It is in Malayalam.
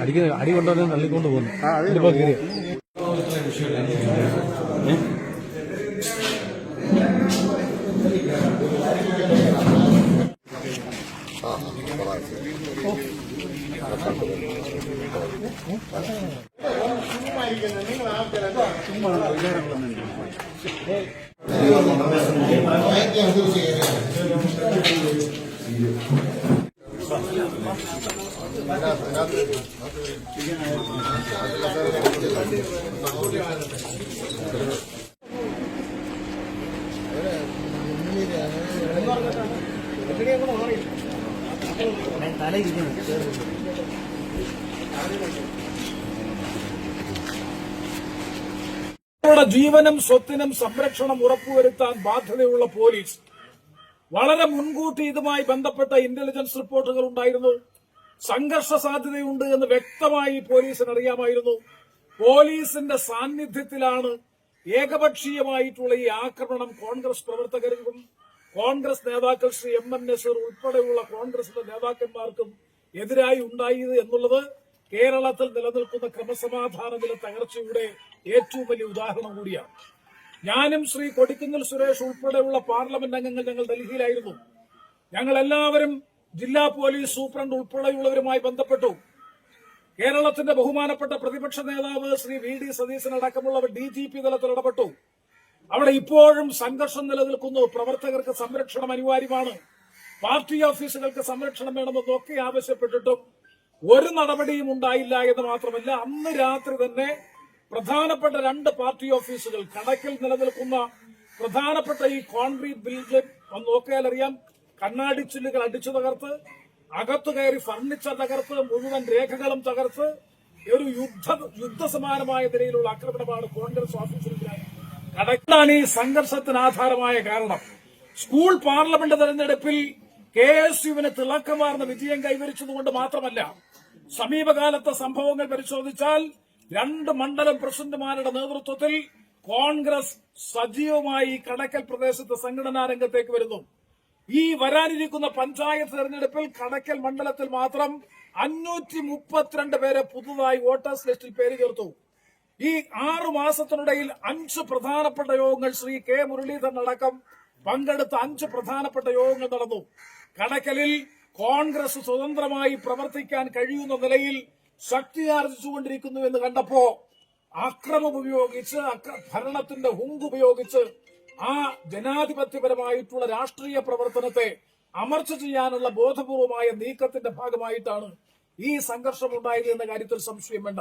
അടിക്കുന്ന അടി കൊണ്ടുവന്ന് തള്ളിക്കൊണ്ട് പോകുന്നു. ഇതിപ്പോ ജീവനും സ്വത്തിനും സംരക്ഷണം ഉറപ്പുവരുത്താൻ ബാധ്യതയുള്ള പോലീസ് വളരെ മുൻകൂട്ടി ഇതുമായി ബന്ധപ്പെട്ട ഇന്റലിജൻസ് റിപ്പോർട്ടുകൾ ഉണ്ടായിരുന്നു. സംഘർഷ സാധ്യതയുണ്ട് എന്ന് വ്യക്തമായി പോലീസിന് അറിയാമായിരുന്നു. പോലീസിന്റെ സാന്നിധ്യത്തിലാണ് ഏകപക്ഷീയമായിട്ടുള്ള ഈ ആക്രമണം കോൺഗ്രസ് പ്രവർത്തകർക്കും കോൺഗ്രസ് നേതാക്കൾ ശ്രീ എം എൻ നസീർ ഉൾപ്പെടെയുള്ള കോൺഗ്രസിന്റെ നേതാക്കന്മാർക്കും എതിരായി ഉണ്ടായത് എന്നുള്ളത് കേരളത്തിൽ നിലനിൽക്കുന്ന ക്രമസമാധാന നില തകർച്ചയുടെ ഏറ്റവും വലിയ ഉദാഹരണം കൂടിയാണ്. ഞാനും ശ്രീ കൊടിക്കുന്നിൽ സുരേഷ് ഉൾപ്പെടെയുള്ള പാർലമെന്റ് അംഗങ്ങൾ ഞങ്ങൾ ഡൽഹിയിലായിരുന്നു. ഞങ്ങൾ എല്ലാവരും ജില്ലാ പോലീസ് സൂപ്രണ്ട് ഉൾപ്പെടെയുള്ളവരുമായി ബന്ധപ്പെട്ടു. കേരളത്തിന്റെ ബഹുമാനപ്പെട്ട പ്രതിപക്ഷ നേതാവ് ശ്രീ വി ഡി സതീശൻ അടക്കമുള്ളവർ ഡി ജി പി തലത്തിൽ ഇടപെട്ടു. അവിടെ ഇപ്പോഴും സംഘർഷം നിലനിൽക്കുന്നു. പ്രവർത്തകർക്ക് സംരക്ഷണം അനിവാര്യമാണ്. പാർട്ടി ഓഫീസുകൾക്ക് സംരക്ഷണം വേണമെന്നൊക്കെ ആവശ്യപ്പെട്ടിട്ടും ഒരു നടപടിയും ഉണ്ടായില്ല എന്ന് മാത്രമല്ല അന്ന് രാത്രി തന്നെ പ്രധാനപ്പെട്ട രണ്ട് പാർട്ടി ഓഫീസുകൾ കണക്കിൽ നിലനിൽക്കുന്ന പ്രധാനപ്പെട്ട ഈ കോൺക്രീറ്റ് ബിൽഡിംഗ് ഒന്ന് നോക്കിയാൽ അറിയാം. കണ്ണാടി ചില്ലുകൾ അടിച്ചു തകർത്ത് അകത്തു കയറി ഫർണിച്ചർ തകർത്ത് മുഴുവൻ രേഖകളും തകർത്ത് ഒരു യുദ്ധ യുദ്ധസമാനമായ നിലയിലുള്ള ആക്രമണമാണ് കോൺഗ്രസ് ഓഫീസിനെതിരായി. ഈ സംഘർഷത്തിന് ആധാരമായ കാരണം. സ്കൂൾ പാർലമെന്റ് തെരഞ്ഞെടുപ്പിൽ കെ എസ് യുവിന് തിളക്കമാർന്ന വിജയം കൈവരിച്ചതുകൊണ്ട് മാത്രമല്ല സമീപകാലത്തെ സംഭവങ്ങൾ പരിശോധിച്ചാൽ രണ്ട് മണ്ഡലം പ്രസിഡന്റുമാരുടെ നേതൃത്വത്തിൽ കോൺഗ്രസ് സജീവമായി കടക്കൽ പ്രദേശത്ത് സംഘടനാ രംഗത്തേക്ക് വരുന്നു. ഈ വരാനിരിക്കുന്ന പഞ്ചായത്ത് തെരഞ്ഞെടുപ്പിൽ കടക്കൽ മണ്ഡലത്തിൽ മാത്രം അഞ്ഞൂറ്റി മുപ്പത്തിരണ്ട് പേരെ പുതുതായി വോട്ടേഴ്സ് ലിസ്റ്റിൽ പേര് ചേർത്തു. ഈ ആറു മാസത്തിനിടയിൽ അഞ്ച് പ്രധാനപ്പെട്ട യോഗങ്ങൾ ശ്രീ കെ മുരളീധരൻ അടക്കം പങ്കെടുത്ത അഞ്ച് പ്രധാനപ്പെട്ട യോഗങ്ങൾ നടന്നു. കടക്കലിൽ കോൺഗ്രസ് സ്വതന്ത്രമായി പ്രവർത്തിക്കാൻ കഴിയുന്ന നിലയിൽ ശക്തിയാർജിച്ചുകൊണ്ടിരിക്കുന്നു എന്ന് കണ്ടപ്പോ അക്രമം ഉപയോഗിച്ച് ഭരണത്തിന്റെ ഹുങ്ക് ഉപയോഗിച്ച് ആ ജനാധിപത്യപരമായിട്ടുള്ള രാഷ്ട്രീയ പ്രവർത്തനത്തെ അമർച്ച ചെയ്യാനുള്ള ബോധപൂർവമായ നീക്കത്തിന്റെ ഭാഗമായിട്ടാണ് ഈ സംഘർഷം ഉണ്ടായത് എന്ന കാര്യത്തിൽ സംശയം വേണ്ട.